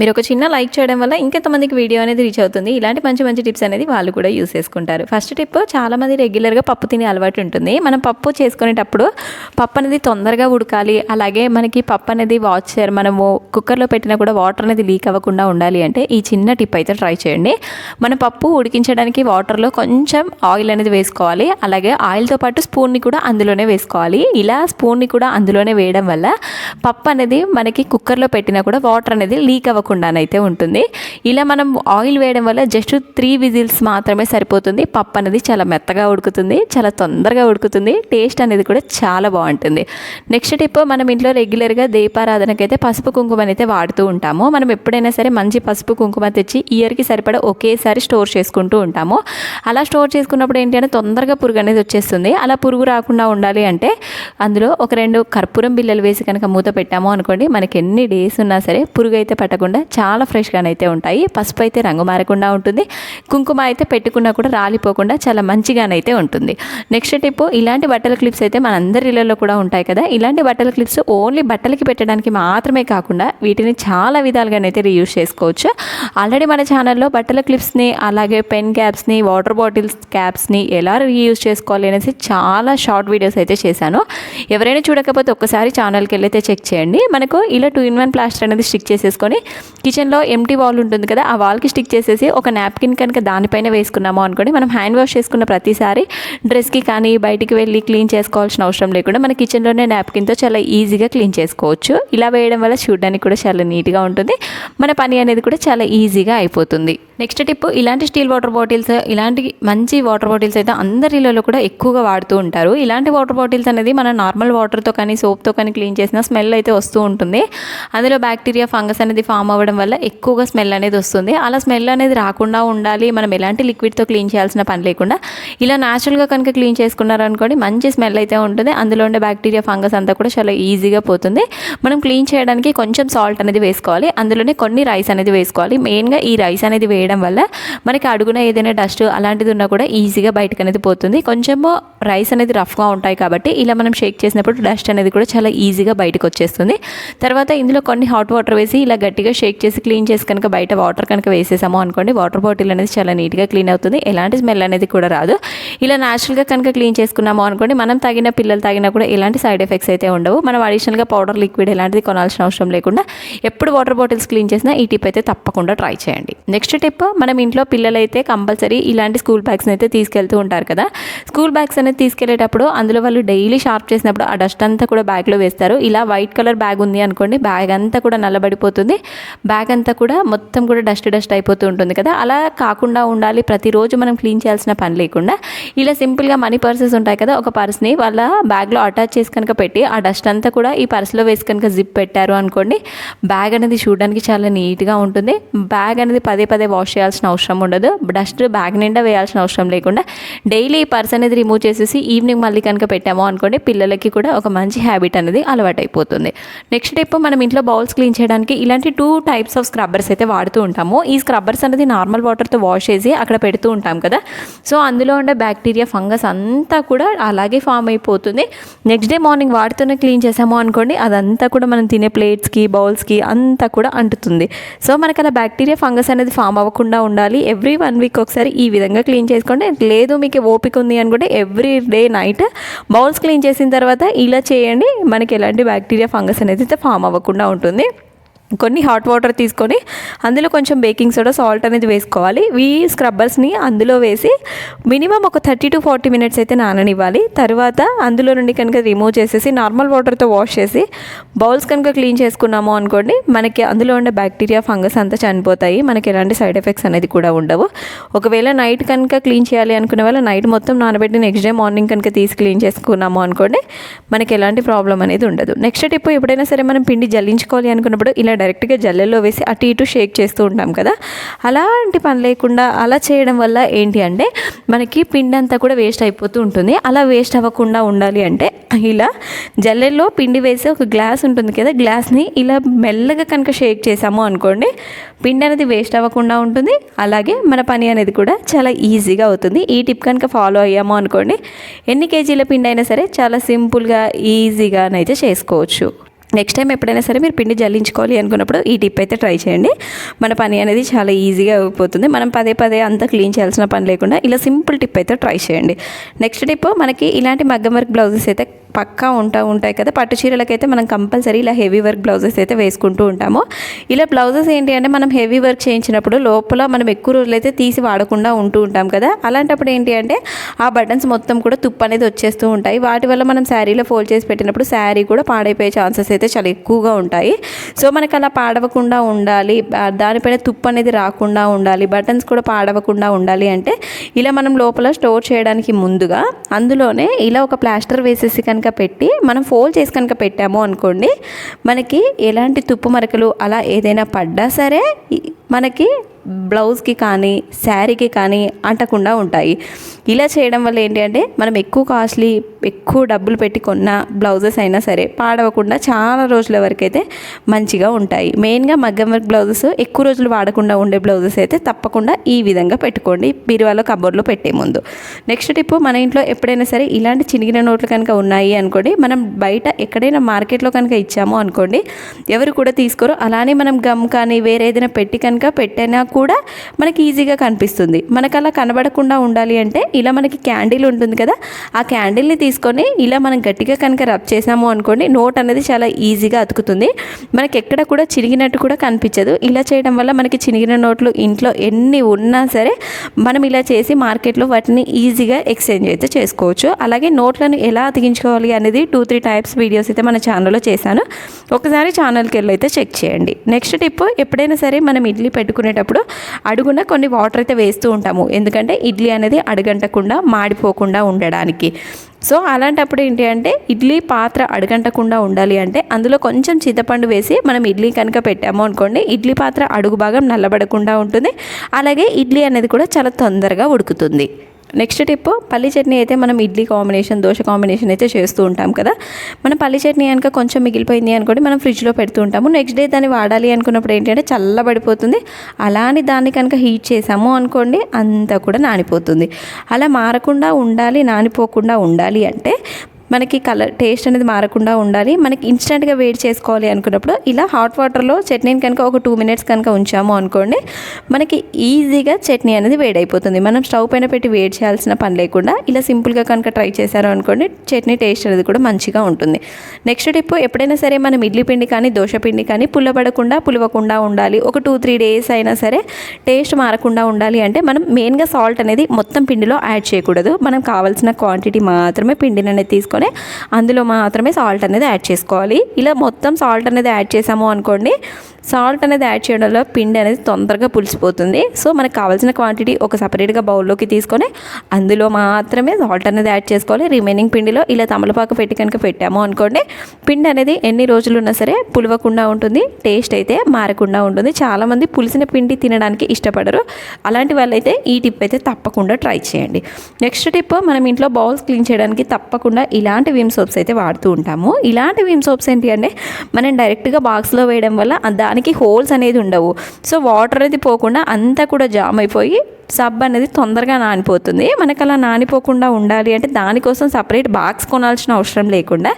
మీరు ఒక చిన్న లైక్ చేయడం వల్ల ఇంకెంతమందికి వీడియో అనేది రీచ్ అవుతుంది. ఇలాంటి మంచి మంచి టిప్స్ అనేది వాళ్ళు కూడా యూస్ చేసుకుంటారు. ఫస్ట్ టిప్ చాలామంది రెగ్యులర్గా పప్పు తినే అలవాటు ఉంటుంది. మనం పప్పు చేసుకునేటప్పుడు పప్పు అనేది తొందరగా ఉడకాలి. అలాగే మనకి పప్పు అనేది వాచర్ మనము కుక్కర్లో పెట్టినా కూడా వాటర్ అనేది లీక్ అవ్వకుండా ఉండాలి అంటే ఈ చిన్న టిప్ అయితే ట్రై చేయండి. మన పప్పు ఉడికించడానికి వాటర్లో కొంచెం ఆయిల్ అనేది వేసుకోవాలి. అలాగే ఆయిల్తో పాటు స్పూన్ని కూడా అందులోనే వేసుకోవాలి. ఇలా స్పూన్ని కూడా అందులోనే వేయడం వల్ల పప్పు అనేది మనకి కుక్కర్లో పెట్టినా కూడా వాటర్ అనేది లీక్ అవ్వకుండానైతే ఉంటుంది. ఇలా మనం ఆయిల్ వేయడం వల్ల జస్ట్ త్రీ విజిల్స్ మాత్రమే సరిపోతుంది. పప్పు అనేది చాలా మెత్తగా ఉడుకుతుంది. చాలా తొందరగా ఉడుకుతుంది. టేస్ట్ అనేది కూడా చాలా బాగుంటుంది. నెక్స్ట్ టిప్ మనం ఇంట్లో రెగ్యులర్గా దీపారాధనకైతే పసుపు కుంకుమ అయితే వాడుతూ ఉంటాము. మనం ఎప్పుడైనా సరే మంచి పసుపు కుంకుమ తెచ్చి ఇయర్కి సరిపడా ఒకేసారి స్టోర్ చేసుకుంటూ ఉంటాము. అలా స్టోర్ చేసుకున్నప్పుడు ఏంటి అంటే తొందరగా పురుగు అనేది వచ్చేస్తుంది. అలా పురుగు రాకుండా ఉండాలి అంటే అందులో ఒక రెండు కర్పూరం బిల్లలు వేసి కనుక మూత పెట్టాము అనుకోండి. మనకి ఎన్ని డేస్ ఉన్నా సరే పురుగు అయితే పట్టకుండా చాలా ఫ్రెష్గానైతే ఉంటాయి. పసుపు అయితే రంగు మారకుండా ఉంటుంది. కుంకుమ అయితే పెట్టుకున్నా కూడా రాలిపోకుండా చాలా మంచిగానైతే ఉంటుంది. నెక్స్ట్ టిప్ ఇలాంటి బట్టల క్లిప్స్ అయితే మన అందరి కూడా ఉంటాయి కదా. ఇలాంటి బట్టల క్లిప్స్ ఓన్లీ బట్టలకి పెట్టడానికి మాత్రమే కాకుండా వీటిని చాలా విధాలుగానైతే రీయూజ్ చేసుకోవచ్చు. ఆల్రెడీ మన ఛానల్లో బట్టల క్లిప్స్ని అలాగే పెన్ క్యాప్స్ని వాటర్ బాటిల్స్ క్యాప్స్ని ఎలా రీయూజ్ చేసుకోవాలి అనేసి చాలా షార్ట్ వీడియోస్ అయితే చేశాను. ఎవరైనా చూడకపోతే ఒక్కసారి ఛానల్కి వెళ్ళైతే చెక్ చేయండి. మనకు ఇలా టూ ఇన్ వన్ ప్లాస్టర్ అనేది స్టిక్ చేసేసుకొని కిచెన్లో ఎంటీ వాల్ ఉంటుంది కదా ఆ వాల్కి స్టిక్ చేసేసి ఒక నాప్కిన్ కనుక దానిపైన వేసుకున్నాము అనుకోండి మనం హ్యాండ్ వాష్ చేసుకున్న ప్రతిసారి డ్రెస్కి కానీ బయటికి వెళ్ళి క్లీన్ చేసుకోవాల్సిన అవసరం లేకుండా మన కిచెన్లోనే నాప్కిన్తో చాలా ఈజీగా క్లీన్ చేసుకోవచ్చు. ఇలా వేయడం వల్ల చూడడానికి కూడా చాలా నీట్గా ఉంటుంది మన పని అనేది కూడా చాలా ఈజీగా అయిపోతుంది. నెక్స్ట్ టిప్ ఇలాంటి స్టీల్ వాటర్ బాటిల్స్ ఇలాంటి మంచి వాటర్ బాటిల్స్ అయితే అందరి ఇళ్ళలో కూడా ఎక్కువగా వాడుతూ ఉంటారు. ఇలాంటి వాటర్ బాటిల్స్ అనేది మన నార్మల్ వాటర్తో కానీ సోప్తో కానీ క్లీన్ చేసిన స్మెల్ అయితే వస్తూ ఉంటుంది. అందులో బ్యాక్టీరియా ఫంగస్ అనేది ఫామ్ అవ్వడం వల్ల ఎక్కువగా స్మెల్ అనేది వస్తుంది. అలా స్మెల్ అనేది రాకుండా ఉండాలి. మనం ఎలాంటి లిక్విడ్తో క్లీన్ చేయాల్సిన పని లేకుండా ఇలా న్యాచురల్గా కనుక క్లీన్ చేసుకున్నారు అనుకోండి మంచి స్మెల్ అయితే ఉంటుంది. అందులో ఉండే బ్యాక్టీరియా ఫంగస్ అంతా కూడా చాలా ఈజీగా పోతుంది. మనం క్లీన్ చేయడానికి కొంచెం సాల్ట్ అనేది వేసుకోవాలి. అందులోనే కొన్ని రైస్ అనేది వేసుకోవాలి. మెయిన్గా ఈ రైస్ అనేది వేయడం వల్ల మనకి అడుగున ఏదైనా డస్ట్ అలాంటిది ఉన్నా కూడా ఈజీగా బయటకు అనేది పోతుంది. కొంచెము రైస్ అనేది రఫ్గా ఉంటాయి కాబట్టి ఇలా మనం షేక్ చేసినప్పుడు డస్ట్ అనేది కూడా చాలా ఈజీగా బయటకు వచ్చేస్తుంది. తర్వాత ఇందులో కొన్ని హాట్ వాటర్ వేసి ఇలా గట్టిగా షేక్ చేసి క్లీన్ చేసి కనుక బయట వాటర్ కనుక వేసేసాము అనుకోండి వాటర్ బాటిల్ అనేది చాలా నీట్గా క్లీన్ అవుతుంది. ఎలాంటి స్మెల్ అనేది కూడా రాదు. ఇలా న్యాచురల్గా కనుక క్లీన్ చేసుకున్నాము అనుకోండి మనం తాగిన పిల్లలు తాగినా కూడా ఎలాంటి సైడ్ ఎఫెక్ట్స్ అయితే ఉండవు. మనం అడిషనల్గా పౌడర్ లిక్విడ్ ఎలాంటిది కొనాల్సిన అవసరం లేకుండా ఎప్పుడు వాటర్ బాటిల్స్ క్లీన్ చేసినా ఈ టిప్ అయితే తప్పకుండా ట్రై చేయండి. నెక్స్ట్ టిప్ మనం ఇంట్లో పిల్లలైతే కంపల్సరీ ఇలాంటి స్కూల్ బ్యాగ్స్ని అయితే తీసుకెళ్తూ ఉంటారు కదా. స్కూల్ బ్యాగ్స్ అనేది తీసుకెళ్ళేటప్పుడు అందులో వాళ్ళు డైలీ షార్ప్ చేసినప్పుడు ఆ డస్ట్ అంతా కూడా బ్యాగ్లో వేస్తారు. ఇలా వైట్ కలర్ బ్యాగ్ ఉంది అనుకోండి బ్యాగ్ అంతా కూడా నల్లబడిపోతుంది. బ్యాగ్ అంతా కూడా మొత్తం కూడా డస్ట్ డస్ట్ అయిపోతూ ఉంటుంది కదా. అలా కాకుండా ఉండాలి. ప్రతిరోజు మనం క్లీన్ చేయాల్సిన పని లేకుండా ఇలా సింపుల్గా మనీ పర్సెస్ ఉంటాయి కదా. ఒక పర్స్ని వాళ్ళ బ్యాగ్లో అటాచ్ చేసి కనుక పెట్టి ఆ డస్ట్ అంతా కూడా ఈ పర్స్లో వేసి కనుక జిప్ పెట్టారు అనుకోండి బ్యాగ్ అనేది చూడడానికి చాలా నీట్గా ఉంటుంది. బ్యాగ్ అనేది పదే పదే వాష్ చేయాల్సిన అవసరం ఉండదు. డస్ట్ బ్యాగ్ నిండా వేయాల్సిన అవసరం లేకుండా డైలీ ఈ పర్స్ అనేది రిమూవ్ చేసేసి ఈవినింగ్ మళ్ళీ కనుక పెట్టాము అనుకోండి పిల్లలకి కూడా ఒక మంచి హ్యాబిట్ అనేది అలవాటు అయిపోతుంది నెక్స్ట్ టైప్ మనం ఇంట్లో బౌల్స్ క్లీన్ చేయడానికి ఇలాంటి టూ టైప్స్ ఆఫ్ స్క్రబ్బర్స్ అయితే వాడుతూ ఉంటాము. ఈ స్క్రబ్బర్స్ అనేది నార్మల్ వాటర్తో వాష్ చేసి అక్కడ పెడుతూ ఉంటాం కదా. సో అందులో ఉండే బ్యాక్టీరియా ఫంగస్ అంతా కూడా అలాగే ఫామ్ అయిపోతుంది. నెక్స్ట్ డే మార్నింగ్ వాటితోనే క్లీన్ చేసాము అనుకోండి అదంతా కూడా మనం తినే ప్లేట్స్కి బౌల్స్కి అంతా కూడా అంటుతుంది. సో మనకి అలా బ్యాక్టీరియా ఫంగస్ అనేది ఫామ్ అవ్వకుండా ఉండాలి. ఎవ్రీ వన్ వీక్ ఒకసారి ఈ విధంగా క్లీన్ చేసుకోండి. లేదు మీకు ఓపిక ఉంది అనుకుంటే every day night bowls clean చేసిన తర్వాత ఇలా చేయండి. మనకి ఎలాంటి బ్యాక్టీరియా ఫంగస్ అనేది అయితే ఫామ్ అవ్వకుండా ఉంటుంది. కొన్ని హాట్ వాటర్ తీసుకొని అందులో కొంచెం బేకింగ్ సోడా సాల్ట్ అనేది వేసుకోవాలి. ఈ స్క్రబ్బర్స్ని అందులో వేసి మినిమం ఒక థర్టీ టు ఫార్టీ మినిట్స్ అయితే నాననివ్వాలి. తర్వాత అందులో నుండి కనుక రిమూవ్ చేసేసి నార్మల్ వాటర్తో వాష్ చేసి బౌల్స్ కనుక క్లీన్ చేసుకున్నాము అనుకోండి మనకి అందులో ఉండే బ్యాక్టీరియా ఫంగస్ అంతా చనిపోతాయి. మనకి ఎలాంటి సైడ్ ఎఫెక్ట్స్ అనేది కూడా ఉండవు. ఒకవేళ నైట్ కనుక క్లీన్ చేయాలి అనుకునే వాళ్ళ నైట్ మొత్తం నానబెట్టి నెక్స్ట్ డే మార్నింగ్ కనుక తీసి క్లీన్ చేసుకున్నాము అనుకోండి మనకి ఎలాంటి ప్రాబ్లం అనేది ఉండదు. నెక్స్ట్ టిప్ ఎప్పుడైనా సరే మనం పిండి జల్లించుకోవాలి అనుకున్నప్పుడు ఇలా డైరెక్ట్గా జల్లెల్లో వేసి అటు ఇటు షేక్ చేస్తూ ఉంటాం కదా. అలాంటి పని లేకుండా అలా చేయడం వల్ల ఏంటి అంటే మనకి పిండి అంతా కూడా వేస్ట్ అయిపోతూ ఉంటుంది. అలా వేస్ట్ అవ్వకుండా ఉండాలి అంటే ఇలా జల్లెల్లో పిండి వేసి ఒక గ్లాస్ ఉంటుంది కదా గ్లాస్ని ఇలా మెల్లగా కనుక షేక్ చేసాము అనుకోండి పిండి అనేది వేస్ట్ అవ్వకుండా ఉంటుంది. అలాగే మన పని అనేది కూడా చాలా ఈజీగా అవుతుంది. ఈ టిప్ కనుక ఫాలో అయ్యాము అనుకోండి ఎన్ని కేజీల పిండి అయినా సరే చాలా సింపుల్గా ఈజీగానైతే చేసుకోవచ్చు. నెక్స్ట్ టైం ఎప్పుడైనా సరే మీరు పిండి జల్లించుకోవాలి అనుకున్నప్పుడు ఈ టిప్ అయితే ట్రై చేయండి. మన పని అనేది చాలా ఈజీగా అయిపోతుంది. మనం పదే పదే అంతా క్లీన్ చేయాల్సిన పని లేకుండా ఇలా సింపుల్ టిప్ అయితే ట్రై చేయండి. నెక్స్ట్ టిప్ మనకి ఇలాంటి మగ్గం వర్క్ బ్లౌజెస్ అయితే పక్కా ఉంటా ఉంటాయి కదా. పట్టు చీరలకైతే మనం కంపల్సరీ ఇలా హెవీ వర్క్ బ్లౌజెస్ అయితే వేసుకుంటూ ఉంటాము. ఇలా బ్లౌజెస్ ఏంటి అంటే మనం హెవీ వర్క్ చేయించినప్పుడు లోపల మనం ఎక్కువ రోజులైతే తీసి వాడకుండా ఉంటూ ఉంటాం కదా. అలాంటప్పుడు ఏంటి అంటే ఆ బటన్స్ మొత్తం కూడా తుప్పు అనేది వచ్చేస్తూ ఉంటాయి. వాటి వల్ల మనం శారీలో ఫోల్డ్ చేసి పెట్టినప్పుడు శారీ కూడా పాడైపోయే ఛాన్సెస్ అయితే చాలా ఎక్కువగా ఉంటాయి. సో మనకు అలా పాడవకుండా ఉండాలి. దానిపైన తుప్పు అనేది రాకుండా ఉండాలి. బటన్స్ కూడా పాడవకుండా ఉండాలి అంటే ఇలా మనం లోపల స్టోర్ చేయడానికి ముందుగా అందులోనే ఇలా ఒక ప్లాస్టర్ వేసేసి కనుక పెట్టి మనం ఫోల్డ్ చేసి కనుక పెట్టాము అనుకోండి మనకి ఎలాంటి తుప్పు మరకలు అలా ఏదైనా పడ్డా సరే మనకి బ్లౌజ్కి కానీ శారీకి కానీ అంటకుండా ఉంటాయి. ఇలా చేయడం వల్ల ఏంటి అంటే మనం ఎక్కువ కాస్ట్లీ ఎక్కువ డబ్బులు పెట్టి కొన్న బ్లౌజెస్ అయినా సరే పాడవకుండా చాలా రోజుల వరకు అయితే మంచిగా ఉంటాయి. మెయిన్గా మగ్గం వర్క్ బ్లౌజెస్ ఎక్కువ రోజులు వాడకుండా ఉండే బ్లౌజెస్ అయితే తప్పకుండా ఈ విధంగా పెట్టుకోండి. బీరువాలో కబోర్లో పెట్టే ముందు. నెక్స్ట్ టిప్ మన ఇంట్లో ఎప్పుడైనా సరే ఇలాంటి చినిగిన నోట్లు కనుక ఉన్నాయి అనుకోండి మనం బయట ఎక్కడైనా మార్కెట్లో కనుక ఇచ్చాము అనుకోండి ఎవరు కూడా తీసుకోరు. అలానే మనం గమ్ కానీ వేరే ఏదైనా పెట్టి కనుక పెట్టినా కూడా మనకి ఈజీగా కనిపిస్తుంది. మనకు అలా కనబడకుండా ఉండాలి అంటే ఇలా మనకి క్యాండిల్ ఉంటుంది కదా ఆ క్యాండిల్ని తీసుకొని ఇలా మనం గట్టిగా కనుక రబ్ చేసాము అనుకోండి నోట్ అనేది చాలా ఈజీగా అతుకుతుంది. మనకి ఎక్కడ కూడా చిరిగినట్టు కూడా కనిపించదు. ఇలా చేయడం వల్ల మనకి చిరిగిన నోట్లు ఇంట్లో ఎన్ని ఉన్నా సరే మనం ఇలా చేసి మార్కెట్లో వాటిని ఈజీగా ఎక్స్చేంజ్ అయితే చేసుకోవచ్చు. అలాగే నోట్లను ఎలా అతికించుకోవాలి అనేది టూ త్రీ టైప్స్ వీడియోస్ అయితే మన ఛానల్లో చేశాను. ఒకసారి ఛానల్కి వెళ్ళి అయితే చెక్ చేయండి. నెక్స్ట్ టిప్ ఎప్పుడైనా సరే మనం ఇడ్లీ పెట్టుకునేటప్పుడు అడుగున కొన్ని వాటర్ అయితే వేస్తూ ఉంటాము. ఎందుకంటే ఇడ్లీ అనేది అడుగంటకుండా మాడిపోకుండా ఉండడానికి. సో అలాంటప్పుడు ఏంటి అంటే ఇడ్లీ పాత్ర అడుగంటకుండా ఉండాలి అంటే అందులో కొంచెం చింతపండు వేసి మనం ఇడ్లీ కనుక పెట్టాము అనుకోండి ఇడ్లీ పాత్ర అడుగు భాగం నల్లబడకుండా ఉంటుంది. అలాగే ఇడ్లీ అనేది కూడా చాలా తొందరగా ఉడుకుతుంది. నెక్స్ట్ టిప్ పల్లి చట్నీ అయితే మనం ఇడ్లీ కాంబినేషన్ దోశ కాంబినేషన్ అయితే చేస్తూ ఉంటాం కదా. మన పల్లి చట్నీ కనుక కొంచెం మిగిలిపోయింది అనుకోండి మనం ఫ్రిడ్జ్లో పెడుతూ ఉంటాము. నెక్స్ట్ డే దాన్ని వాడాలి అనుకున్నప్పుడు ఏంటంటే చల్లబడిపోతుంది. అలానే దాన్ని కనుక హీట్ చేసాము అనుకోండి అంతా కూడా నానిపోతుంది. అలా మారకుండా ఉండాలి నానిపోకుండా ఉండాలి అంటే మనకి కలర్ టేస్ట్ అనేది మారకుండా ఉండాలి. మనకి ఇన్స్టెంట్గా వేడి చేసుకోవాలి అనుకున్నప్పుడు ఇలా హాట్ వాటర్లో చట్నీని కనుక ఒక టూ మినిట్స్ కనుక ఉంచాము అనుకోండి మనకి ఈజీగా చట్నీ అనేది వేడైపోతుంది. మనం స్టవ్ పైన పెట్టి వేడి చేయాల్సిన పని లేకుండా ఇలా సింపుల్గా కనుక ట్రై చేశారు అనుకోండి చట్నీ టేస్ట్ అనేది కూడా మంచిగా ఉంటుంది. నెక్స్ట్ టిప్ ఎప్పుడైనా సరే మనం ఇడ్లీ పిండి కానీ దోశ పిండి కానీ పుల్లబడకుండా పులవకుండా ఉండాలి. ఒక టూ త్రీ డేస్ అయినా సరే టేస్ట్ మారకుండా ఉండాలి అంటే మనం మెయిన్గా సాల్ట్ అనేది మొత్తం పిండిలో యాడ్ చేయకూడదు. మనం కావాల్సిన క్వాంటిటీ మాత్రమే పిండిని అనేది తీసుకొని అందులో మాత్రమే సాల్ట్ అనేది యాడ్ చేసుకోవాలి. ఇలా మొత్తం సాల్ట్ అనేది యాడ్ చేసాము అనుకోండి సాల్ట్ అనేది యాడ్ చేయడం వల్ల పిండి అనేది తొందరగా పులిసిపోతుంది. సో మనకు కావాల్సిన క్వాంటిటీ ఒక సపరేట్గా బౌల్లోకి తీసుకొని అందులో మాత్రమే సాల్ట్ అనేది యాడ్ చేసుకోవాలి. రిమైనింగ్ పిండిలో ఇలా తమలపాకు పెట్టి కనుక పెట్టాము అనుకోండి పిండి అనేది ఎన్ని రోజులు ఉన్నా సరే పులవకుండా ఉంటుంది టేస్ట్ అయితే మారకుండా ఉంటుంది. చాలామంది పులిసిన పిండి తినడానికి ఇష్టపడరు. అలాంటి వాళ్ళైతే ఈ టిప్ అయితే తప్పకుండా ట్రై చేయండి. నెక్స్ట్ టిప్ మనం ఇంట్లో బౌల్స్ క్లీన్ చేయడానికి తప్పకుండా ఇలాంటి విమ్ సోప్స్ అయితే వాడుతూ ఉంటాము. ఇలాంటి విమ్ సోప్స్ ఏంటి అంటే మనం డైరెక్ట్గా బాక్స్లో వేయడం వల్ల దానికి హోల్స్ అనేది ఉండవు. సో వాటర్ అనేది పోకుండా అంతా కూడా జామ్ అయిపోయి సబ్ అనేది తొందరగా నానిపోతుంది. మనకు అలా నానిపోకుండా ఉండాలి అంటే దానికోసం సపరేట్ బాక్స్ కొనాల్సిన అవసరం లేకుండా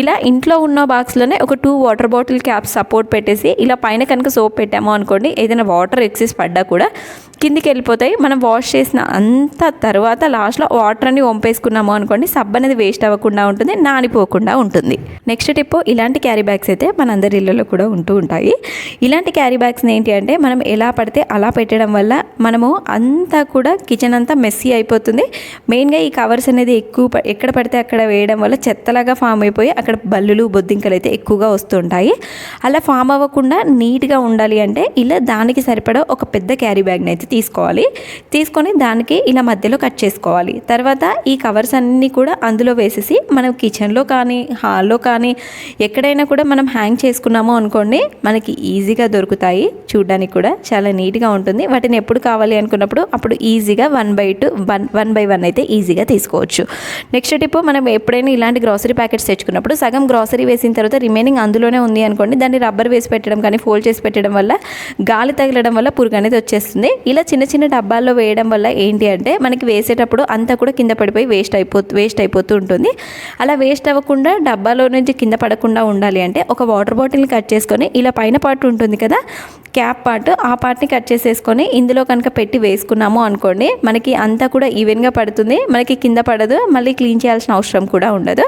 ఇలా ఇంట్లో ఉన్న బాక్స్లోనే ఒక two water bottle caps support పెట్టేసి ఇలా పైన కనుక సోప్ పెట్టాము అనుకోండి ఏదైనా వాటర్ ఎక్సెస్ పడ్డా కూడా కిందికి వెళ్ళిపోతాయి మనం వాష్ చేసిన అంత తర్వాత లాస్ట్లో వాటర్ అన్ని వంపేసుకున్నాము అనుకోండి సబ్బు అనేది వేస్ట్ అవ్వకుండా ఉంటుంది నానిపోకుండా ఉంటుంది. నెక్స్ట్ టిప్ ఇలాంటి క్యారీ బ్యాగ్స్ అయితే మనందరి ఇళ్ళలో కూడా ఉంటూ ఉంటాయి. ఇలాంటి క్యారీ బ్యాగ్స్ని ఏంటి అంటే మనం ఎలా పడితే అలా పెట్టడం వల్ల మనము అంతా కూడా కిచెన్ అంతా మెస్సీ అయిపోతుంది. మెయిన్గా ఈ కవర్స్ అనేది ఎక్కువ ఎక్కడ పడితే అక్కడ వేయడం వల్ల చెత్తలాగా ఫామ్ అయిపోయి అక్కడ బల్లులు బొద్దింకలు అయితే ఎక్కువగా వస్తుంటాయి అలా ఫామ్ అవ్వకుండా నీట్గా ఉండాలి అంటే ఇలా దానికి సరిపడా ఒక పెద్ద క్యారీ బ్యాగ్ని అయితే తీసుకోవాలి. తీసుకొని దానికి ఇలా మధ్యలో కట్ చేసుకోవాలి. తర్వాత ఈ కవర్స్ అన్నీ కూడా అందులో వేసేసి మనం కిచెన్లో కానీ హాల్లో కానీ ఎక్కడైనా కూడా మనం హ్యాంగ్ చేసుకున్నామో అనుకోండి మనకి ఈజీగా దొరుకుతాయి. చూడడానికి కూడా చాలా నీట్గా ఉంటుంది. వాటిని ఎప్పుడు కావాలి అనుకున్నప్పుడు అప్పుడు ఈజీగా one by two one one by one అయితే ఈజీగా తీసుకోవచ్చు. నెక్స్ట్ టిప్ మనం ఎప్పుడైనా ఇలాంటి గ్రాసరీ ప్యాకెట్స్ తెచ్చుకున్నప్పుడు సగం గ్రాసరీ వేసిన తర్వాత రిమైనింగ్ అందులోనే ఉంది అనుకోండి దాన్ని రబ్బర్ వేసి పెట్టడం కానీ ఫోల్డ్ చేసి పెట్టడం వల్ల గాలి తగలడం వల్ల పురుగు అనేది వచ్చేస్తుంది. ఇలా చిన్న చిన్న డబ్బాల్లో వేయడం వల్ల ఏంటి అంటే మనకి వేసేటప్పుడు అంతా కూడా కింద పడిపోయి వేస్ట్ అయిపోతూ వేస్ట్ అయిపోతూ ఉంటుంది. అలా వేస్ట్ అవ్వకుండా డబ్బాలో నుంచి కింద పడకుండా ఉండాలి అంటే ఒక వాటర్ బాటిల్ని కట్ చేసుకొని ఇలా పైన పార్ట్ ఉంటుంది కదా క్యాప్ పార్ట్ ఆ పార్ట్ని కట్ చేసేసుకొని ఇందులో కనుక పెట్టి వేసుకున్నాము అనుకోండి మనకి అంతా కూడా ఈవెన్గా పడుతుంది. మనకి కింద పడదు మళ్ళీ క్లీన్ చేయాల్సిన అవసరం కూడా ఉండదు.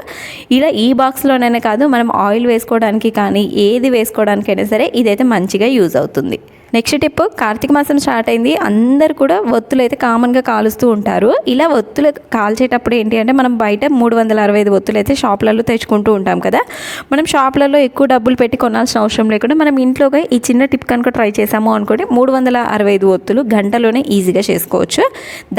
ఇలా ఈ బాక్స్లోనైనా కాదు మనం ఆయిల్ వేసుకోవడానికి కానీ ఏది వేసుకోవడానికైనా సరే ఇదైతే మంచిగా యూజ్ అవుతుంది. నెక్స్ట్ టిప్ కార్తీక మాసం స్టార్ట్ అయింది. అందరు కూడా ఒత్తులు అయితే కామన్గా కాలుస్తూ ఉంటారు. ఇలా ఒత్తులు కాల్చేటప్పుడు ఏంటి అంటే మనం బయట మూడు వందల అరవై ఐదు ఒత్తులు అయితే షాపులలో తెచ్చుకుంటూ ఉంటాం కదా. మనం షాపులలో ఎక్కువ డబ్బులు పెట్టి కొనాల్సిన అవసరం లేకుండా మనం ఇంట్లోగా ఈ చిన్న టిప్ కనుక ట్రై చేసాము అనుకోండి మూడు వందల అరవై ఐదు ఒత్తులు గంటలోనే ఈజీగా చేసుకోవచ్చు.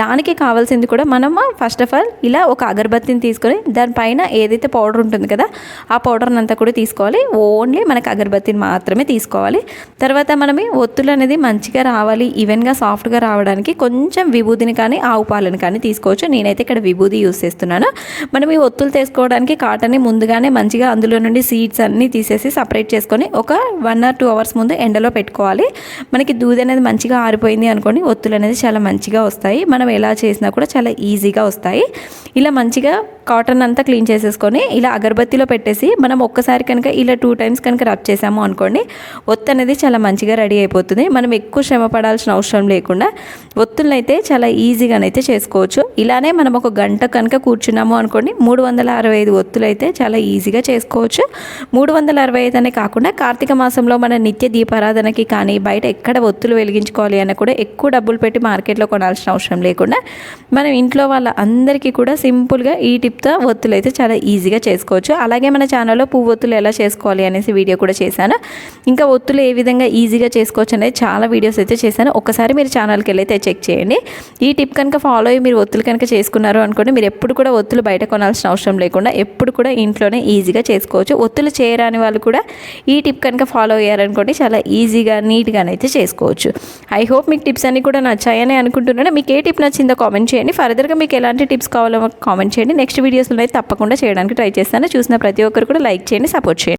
దానికి కావాల్సింది కూడా మనం ఫస్ట్ ఆఫ్ ఆల్ ఇలా ఒక అగరబత్తిని తీసుకొని దానిపైన ఏదైతే పౌడర్ ఉంటుంది కదా ఆ పౌడర్ని అంతా కూడా తీసుకోవాలి. ఓన్లీ మనకు అగరబత్తిని మాత్రమే తీసుకోవాలి. తర్వాత మనమే ఒత్తులు ఒత్తులు అనేది మంచిగా రావాలి. ఈవెన్గా సాఫ్ట్గా రావడానికి కొంచెం విభూదిని కానీ ఆవు పాలను కానీ తీసుకోవచ్చు. నేనైతే ఇక్కడ విభూది యూస్ చేస్తున్నాను. మనం ఈ ఒత్తులు తీసుకోవడానికి కాటన్ని ముందుగానే మంచిగా అందులో నుండి సీడ్స్ అన్నీ తీసేసి సపరేట్ చేసుకొని ఒక వన్ ఆర్ టూ అవర్స్ ముందు ఎండలో పెట్టుకోవాలి. మనకి దూది అనేది మంచిగా ఆరిపోయింది అనుకోండి ఒత్తులు అనేది చాలా మంచిగా వస్తాయి. మనం ఎలా చేసినా కూడా చాలా ఈజీగా వస్తాయి. ఇలా మంచిగా కాటన్ అంతా క్లీన్ చేసేసుకొని ఇలా అగరబత్తిలో పెట్టేసి మనం ఒక్కసారి కనుక ఇలా టూ టైమ్స్ కనుక రబ్ చేసాము అనుకోండి ఒత్తు అనేది చాలా మంచిగా రెడీ అయిపోతుంది. మనం ఎక్కువ శ్రమ పడాల్సిన అవసరం లేకుండా ఒత్తులనైతే చాలా ఈజీగానైతే చేసుకోవచ్చు. ఇలానే మనం ఒక గంట కనుక కూర్చున్నాము అనుకోండి మూడు వందల అరవై ఐదు ఒత్తులు అయితే చాలా ఈజీగా చేసుకోవచ్చు. మూడు వందల అరవై ఐదు అనే కాకుండా కార్తీక మాసంలో మన నిత్య దీపారాధనకి కానీ బయట ఎక్కడ ఒత్తులు వెలిగించుకోవాలి అన్న కూడా ఎక్కువ డబ్బులు పెట్టి మార్కెట్లో కొనాల్సిన అవసరం లేకుండా మనం ఇంట్లో వాళ్ళ అందరికీ కూడా సింపుల్గా ఈ టిప్తో ఒత్తులు అయితే చాలా ఈజీగా చేసుకోవచ్చు. అలాగే మన ఛానల్లో పువ్వు ఒత్తులు ఎలా చేసుకోవాలి అనేసి వీడియో కూడా చేశాను. ఇంకా ఒత్తులు ఏ విధంగా ఈజీగా చేసుకోవచ్చు అనేది చాలా వీడియోస్ అయితే చేశాను. ఒకసారి మీరు ఛానల్కి వెళ్ళైతే చెక్ చేయండి. ఈ టిప్ కనుక ఫాలో అయ్యి మీరు ఒత్తులు కనుక చేసుకున్నారు అనుకోండి మీరు ఎప్పుడు కూడా ఒత్తులు బయట కొనాల్సిన అవసరం లేకుండా ఎప్పుడు కూడా ఇంట్లోనే ఈజీగా చేసుకోవచ్చు. ఒత్తులు చేయరాని వాళ్ళు కూడా ఈ టిప్ కనుక ఫాలో అయ్యారనుకోండి చాలా ఈజీగా నీట్గానైతే చేసుకోవచ్చు. ఐ హోప్ మీకు టిప్స్ అన్నీ కూడా నచ్చాయని అనుకుంటున్నాను. మీకు ఏ టిప్ నచ్చిందో కామెంట్ చేయండి. ఫర్దర్గా మీకు ఎలాంటి టిప్స్ కావాలో కామెంట్ చేయండి. నెక్స్ట్ వీడియోస్లో అయితే తప్పకుండా చేయడానికి ట్రై చేస్తాను. చూసిన ప్రతి ఒక్కరు కూడా లైక్ చేయండి సపోర్ట్ చేయండి.